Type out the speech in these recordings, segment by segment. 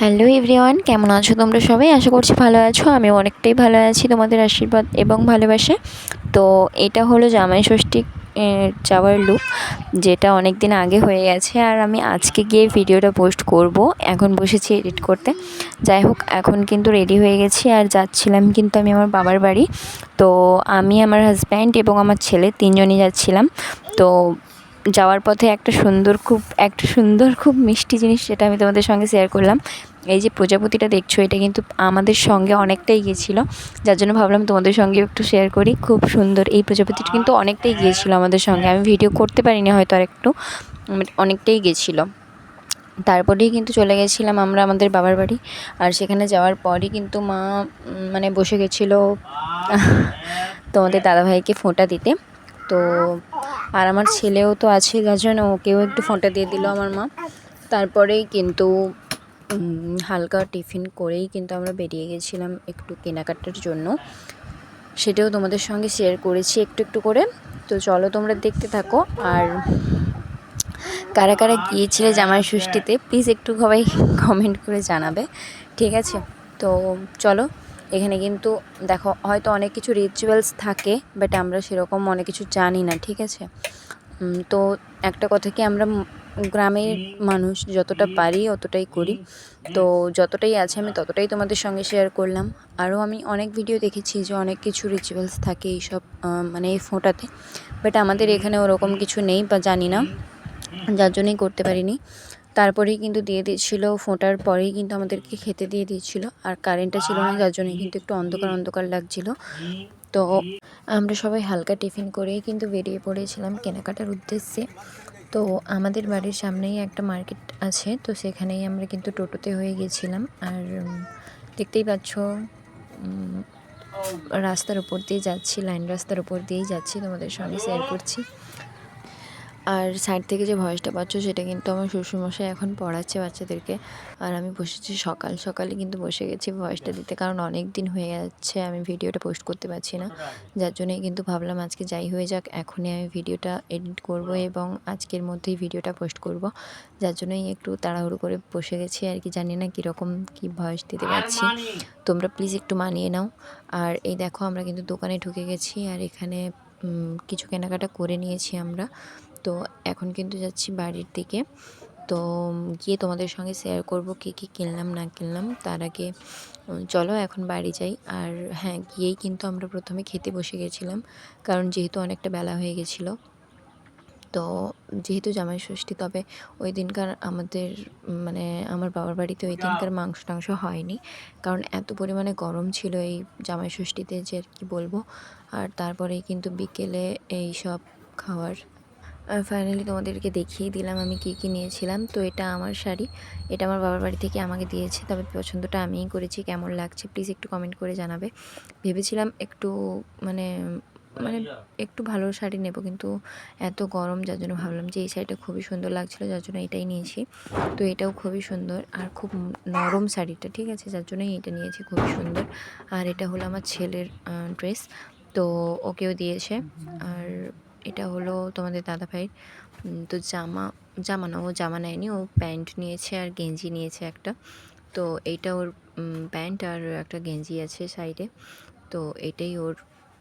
Hello everyone, কেমন আছো তোমরা সবাই? আশা করছি ভালো আছো। আমি অনেকটাই ভালো আছি তোমাদের আশীর্বাদ এবং ভালোবাসা। তো এটা হলো জামাই ষষ্ঠী যাওয়ার লুক যেটা অনেক দিন আগে হয়ে গেছে আর আমি আজকে গিয়ে ভিডিওটা পোস্ট করব। এখন বসেছি এডিট করতে। যাই হোক, এখন কিন্তু রেডি হয়ে গেছি আর যাচ্ছিলাম কিন্তু আমি আমার বাবার বাড়ি। তো আমি, আমার হাজব্যান্ড এবং আমার ছেলে তিনজনই যাচ্ছিলাম। তো যাওয়ার পথে একটা সুন্দর, খুব, একটা সুন্দর, খুব মিষ্টি জিনিস যেটা আমি তোমাদের সঙ্গে শেয়ার করলাম। এই যে প্রজাপতিটা দেখছ, এটা কিন্তু আমাদের সঙ্গে অনেকটাই গিয়েছিল যার জন্য ভাবলাম তোমাদের সঙ্গে একটু শেয়ার করি। খুব সুন্দর। এই প্রজাপতিটা কিন্তু অনেকটাই গিয়েছিল আমাদের সঙ্গে। আমি ভিডিও করতে পারিনি হয়তো আর একটু অনেকটাই গেছিল তারপরেই কিন্তু চলে গেছিলাম আমরা আমাদের বাবার বাড়ি। আর সেখানে যাওয়ার পরই কিন্তু মা মানে বসে গেছিল তোমাদের দাদাভাইকে ফোঁটা দিতে। তো, আর আমার ছেলেও তো আছে জন্য ওকেও একটু ফোঁটা দিয়ে দিল আমার মা। তারপরেই কিন্তু হালকা টিফিন করেই কিন্তু আমরা বেরিয়ে গেছিলাম একটু কেনাকাটার জন্য। সেটাও তোমাদের সঙ্গে শেয়ার করেছি একটু একটু করে। তো চলো তোমরা দেখতে থাকো। আর কারা কারা গিয়েছিলে জামাই ষষ্ঠীতে প্লিজ একটু সবাই কমেন্ট করে জানাবে। ঠিক আছে? তো চলো, এখানে কিন্তু দেখো, হয়তো অনেক কিছু রিচুয়ালস থাকে বাট আমরা সেরকম অনেক কিছু জানি না, ঠিক আছে? তো একটা কথা কি আমরা গ্রামের মানুষ যতটা পারি অতটাই করি। তো যতটাই আছে আমি ততটাই তোমাদের সঙ্গে শেয়ার করলাম। আরও আমি অনেক ভিডিও দেখেছি যে অনেক কিছু রিচুয়ালস থাকে এইসব মানে এই ফোঁটাতে। বাট আমাদের এখানে ওরকম কিছু নেই বা জানি না। যার জন্যই করতে পারিনি। তারপরেই কিন্তু দিয়ে দিয়েছিলো ফোটার পরেই কিন্তু আমাদেরকে খেতে দিয়ে দিয়েছিলো। আর কারেন্টটা ছিল না যার জন্যই কিন্তু একটু অন্ধকার অন্ধকার লাগছিল। তো আমরা সবাই হালকা টিফিন করেই কিন্তু বেরিয়ে পড়েছিলাম কেনাকাটার উদ্দেশ্যে। তো আমাদের বাড়ির সামনেই একটা মার্কেট আছে, তো সেখানেই আমরা কিন্তু টোটোতে হয়ে গেছিলাম আর দেখতেই পাচ্ছ রাস্তার উপর দিয়ে যাচ্ছি, লাইন রাস্তার উপর দিয়েই যাচ্ছি, তোমাদের সঙ্গে শেয়ার করছি। আর সাইড থেকে যে ভয়েসটা পাচ্ছ সেটা কিন্তু আমার শ্বশুরমশাই এখন পড়াচ্ছে বাচ্চাদেরকে। আর আমি বসেছি সকাল সকালে কিন্তু বসে গেছি ভয়েসটা দিতে। কারণ অনেক দিন হয়ে যাচ্ছে আমি ভিডিওটা পোস্ট করতে পারছি না। যার জন্যই কিন্তু ভাবলাম আজকে যাই হয়ে যাক এখনই আমি ভিডিওটা এডিট করব এবং আজকের মধ্যেই ভিডিওটা পোস্ট করব। যার জন্যই একটু তাড়াহুড়ো করে বসে গেছি আর কি জানি না কীরকম কী ভয়েস দিতে পারছি। তোমরা প্লিজ একটু মানিয়ে নাও। আর এই দেখো আমরা কিন্তু দোকানে ঢুকে গেছি আর এখানে কিছু কেনাকাটা করে নিয়েছি আমরা। তো এখন কিন্তু যাচ্ছি বাড়ির দিকে। তো গিয়ে তোমাদের সঙ্গে শেয়ার করব কী কী কিনলাম না কিনলাম। তার আগে চলো এখন বাড়ি যাই। আর হ্যাঁ গিয়েই কিন্তু আমরা প্রথমে খেতে বসে গেছিলাম। কারণ যেহেতু অনেকটা বেলা হয়ে গেছিল। তো যেহেতু জামাই ষষ্ঠী তবে ওই দিনকার আমাদের মানে আমার বাবার বাড়িতে ওই দিনকার মাংস টাংস হয়নি। কারণ এত পরিমাণে গরম ছিল এই জামাই ষষ্ঠীতে যে আর কি বলব। আর তারপরেই কিন্তু বিকেলে এই সব খাওয়ার ফাইনালি তোমাদেরকে দেখিয়ে দিলাম আমি কী কী নিয়েছিলাম। তো এটা আমার শাড়ি এটা আমার বাবার বাড়ি থেকে আমাকে দিয়েছে তবে পছন্দটা আমিই করেছি কেমন লাগছে প্লিজ একটু কমেন্ট করে জানাবে। ভেবেছিলাম একটু মানে মানে একটু ভালো শাড়ি নেব কিন্তু এত গরম যার জন্য ভাবলাম যে এই শাড়িটা খুবই সুন্দর লাগছিল যার জন্য এটাই নিয়েছি। তো এটাও খুবই সুন্দর আর খুব নরম শাড়িটা ঠিক আছে? যার জন্যই এটা নিয়েছি খুবই সুন্দর। আর এটা হলো আমার ছেলের ড্রেস তো ওকেও দিয়েছে। আর এটা হলো তোমাদের দাদা ভাইয়ের তো জামা জামা না, ও জামা নেয়নি, ও প্যান্ট নিয়েছে আর গেঞ্জি নিয়েছে একটা। তো এইটা ওর প্যান্ট আর একটা গেঞ্জি আছে সাইডে। তো এটাই ওর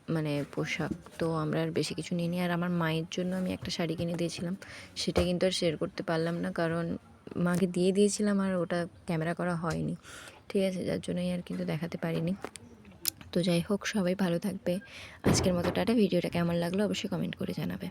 মানে পোশাক। তো আমরা আর বেশি কিছু নিইনি। আর আমার মায়ের জন্য আমি একটা শাড়ি কিনে দিয়েছিলাম। সেটা কিন্তু আর শেয়ার করতে পারলাম না কারণ মাকে দিয়ে দিয়েছিলাম আর ওটা ক্যামেরা করা হয়নি। ঠিক আছে, যার জন্যই আর কিন্তু দেখাতে পারিনি। তো যাই হোক, সবাই ভালো থাকবে। আজকের মতো টাটা। ভিডিওটা কেমন লাগল অবশ্যই কমেন্ট করে জানাবে।